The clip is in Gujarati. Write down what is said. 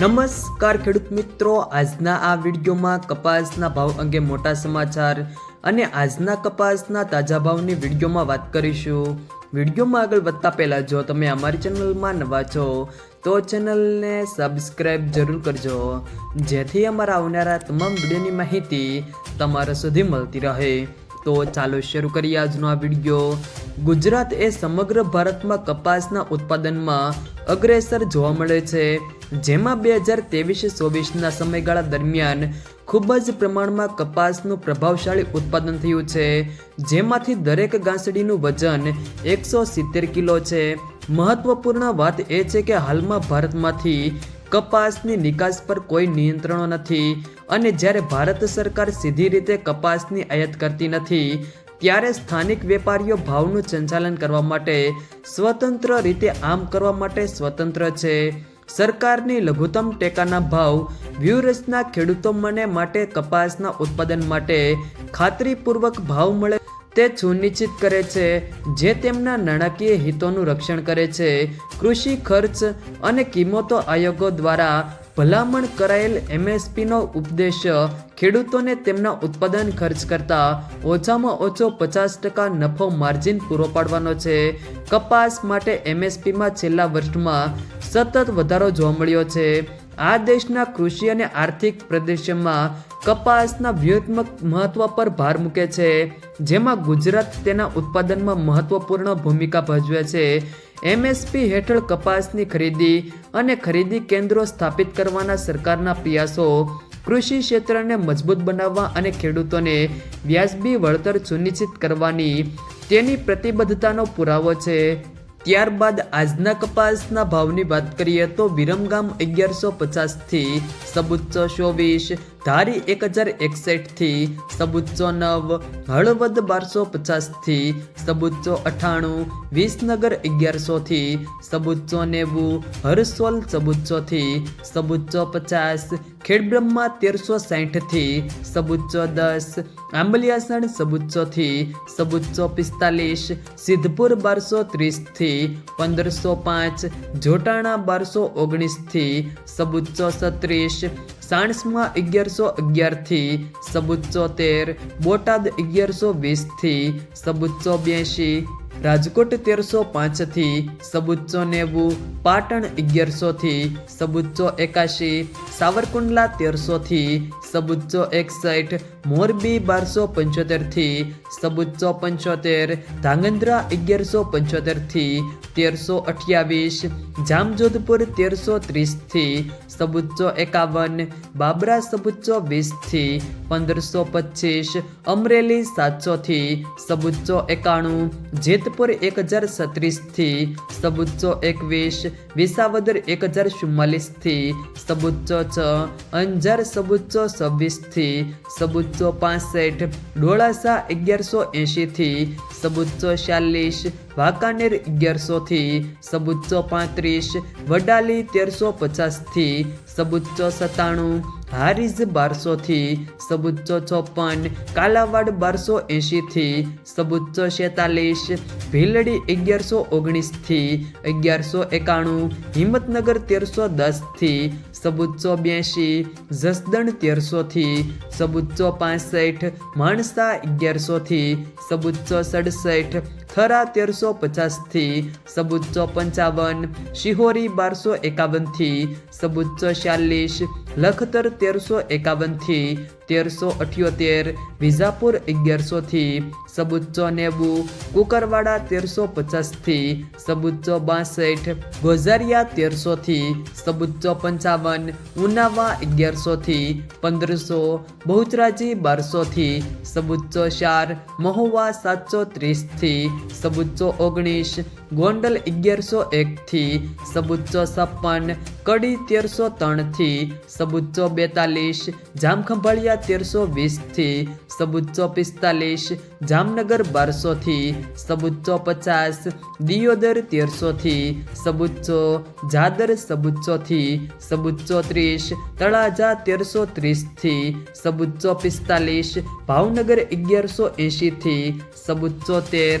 નમસ્કાર ખેડૂત મિત્રો, આજના આ વિડીયોમાં કપાસના ભાવ અંગે મોટા સમાચાર અને આજના કપાસના તાજા ભાવની વિડીયોમાં વાત કરીશું. વિડીયોમાં આગળ વધતા પહેલાં જો તમે અમારી ચેનલમાં નવા છો, તો ચેનલને સબસ્ક્રાઈબ જરૂર કરજો. જેથી અમારા આવનારા તમામ વિડીયોની માહિતી તમારા સુધી મળતી રહે. તો ચાલો શરૂ કરીએ આજનો આ વીડિયો. ગુજરાત એ સમગ્ર ભારતમાં કપાસના ઉત્પાદનમાં અગ્રેસર જોવા મળે છે. જેમાં બે હજાર ત્રેવીસ ચોવીસના સમયગાળા દરમિયાન ખૂબ જ પ્રમાણમાં કપાસનું પ્રભાવશાળી ઉત્પાદન થયું છે. જેમાંથી દરેક ગાંસડીનું વજન એકસો સિત્તેર કિલો છે. મહત્વપૂર્ણ વાત એ છે કે હાલમાં ભારતમાંથી કપાસની નિકાસ પર કોઈ નિયંત્રણો નથી અને જ્યારે ભારત સરકાર સીધી રીતે કપાસની આયાત કરતી નથી ત્યારે સ્થાનિક વેપારીઓ ભાવનું સંચાલન કરવા માટે સ્વતંત્ર રીતે આમ કરવા માટે સ્વતંત્ર છે. સરકારની લઘુત્તમ ટેકાના ભાવ, વ્યૂહરચના ખેડૂતો મને માટે કપાસના ઉત્પાદન માટે ખાતરીપૂર્વક ભાવ મળે તે સુનિશ્ચિત કરે છે, જે તેમના નાણાકીય હિતોનું રક્ષણ કરે છે. કૃષિ ખર્ચ અને કિંમતો આયોગો દ્વારા ભલામણ કરાયેલ એમએસપીનો ઉપદેશ, ખેડૂતોને તેમના ઉત્પાદન ખર્ચ કરતાં ઓછામાં ઓછો પચાસ ટકા નફો માર્જિન પૂરો પાડવાનો છે. કપાસ માટે એમએસપીમાં છેલ્લા વર્ષમાં સતત વધારો જોવા મળ્યો છે. આ દેશના કૃષિ અને આર્થિક પ્રદેશમાં કપાસના વ્યૂહાત્મક મહત્વ પર ભાર મૂકે છે. જેમાં ગુજરાત તેના ઉત્પાદનમાં મહત્વપૂર્ણ ભૂમિકા ભજવે છે. એમએસપી હેઠળ કપાસની ખરીદી અને ખરીદી કેન્દ્રો સ્થાપિત કરવાના સરકારના પ્રયાસો કૃષિ ક્ષેત્રને મજબૂત બનાવવા અને ખેડૂતોને વ્યાજબી વળતર સુનિશ્ચિત કરવાની તેની પ્રતિબદ્ધતાનો પુરાવો છે. ત્યારબાદ આજના કપાસના ભાવની વાત કરીએ તો વિરમગામ અગિયારસો પચાસથી સબુચ્ચો ચોવીસ ધારી એક હજાર એકસઠથી સબુચ્ચો નવ, હળવદ બારસો પચાસથી સબુચ્ચો અઠાણું, વિસનગર અગિયારસોથી સબુચ્ચો નેવું, હરસોલ સબુચ્ચોથી સબુચ્ચો પચાસ, ખેડબ્રહ્મા તેરસો સાઠથી સબુચ્ચો દસ, આંબલિયાસણ સબુચ્ચોથી સબુચ્ચો પિસ્તાલીસ, સિદ્ધપુર બારસો ત્રીસથી પંદરસો પાંચ, જોટાણા બારસો ઓગણીસથી સબુચ્ચો સત્રીસ સાણસમાં અગિયારસો અગિયારથી સબુચ્ચો તેર બોટાદ અગિયારસો વીસથી સબુચ્ચો બ્યાસી રાજકોટ તેરસો પાંચથી સબુચ્ચો નેવું પાટણ અગિયારસોથી સબુચ્ચો એકાશી સાવરકુંડલા તેરસોથી સબુચ્ચો એકસઠ મોરબી બારસો પંચોતેરથી સબુચ્ચો પંચોતેર, ધાંગધ્રા અગિયારસો પંચોતેરથી તેરસો અઠ્યાવીસ, જામજોધપુર તેરસો ત્રીસથી સબુચ્ચો એકાવન, બાબરા સબુચ્ચો વીસથી પંદરસો પચીસ, અમરેલી સાતસોથી સબુચ્ચો એકાણું, જેતપુર એક હજાર સત્રીસથી સબુચ્ચો એકવીસ, વિસાવદર એક હજાર ચુમ્માલીસથી સબુચ્ચો છ, અંજાર સબુચ્ચો છવ્વીસથી સબુચ્ચો પાસઠ ડોળાસા અગિયારસો એંશીથી સબુચો ચાલીસ વાંકાનેર અગિયારસોથી સબુચો પાંત્રીસ વડાલી તેરસો પચાસથી સબુચ્ચો સત્તાણું હારીઝ બારસોથી સબુચ્ચો ચોપન, કાલાવાડ બારસો એંશીથી સબુચ્ચો છેતાલીસ ભીલડી અગિયારસો ઓગણીસથી અગિયારસો એકાણું, હિંમતનગર તેરસો દસથી સબુચ્ચો બ્યાસી જસદણ તેરસોથી સબુચ્ચો પાસઠ, માણસા અગિયારસોથી સબુચ્ચો સડસઠ થરા તેરસો પચાસથી સબુચ્ચો પંચાવન શિહોરી બારસો એકાવનથી સબુચ્ચો ચાલીસ લખતર તેરસો એકાવનથી તેરસો અઠ્યોતેર, વિજાપુર અગિયારસોથી સબુચ્ચો નેવું કુકરવાડા તેરસો પચાસથી સબુચ્ચો બાસઠ ગોઝારિયા તેરસોથી સબુચ્ચો પંચાવન ઉનાવા અગિયારસોથી પંદરસો, બહુચરાજી બારસોથી સબુચ્ચો ચાર મહુવા સાતસો ત્રીસથી સબુચ્ચો ઓગણીસ ગોંડલ અગિયારસો એકથી સબુચ્ચો છપ્પન, કડી તેરસો ત્રણથી સબુચ્ચો બેતાલીસ, જામખંભાળિયા તેરસો વીસથી સબુચ્ચો પિસ્તાલીસ, જામનગર બારસોથી સબુચ્ચો પચાસ, દિયોદર તેરસોથી સબુચ્ચો જાદર સબુચ્ચોથી સબુચ્ચો ત્રીસ, તળાજા તેરસો ત્રીસથી સબુચ્ચો પિસ્તાલીસ, ભાવનગર અગિયારસો એંશીથી સબુચ્ચો તેર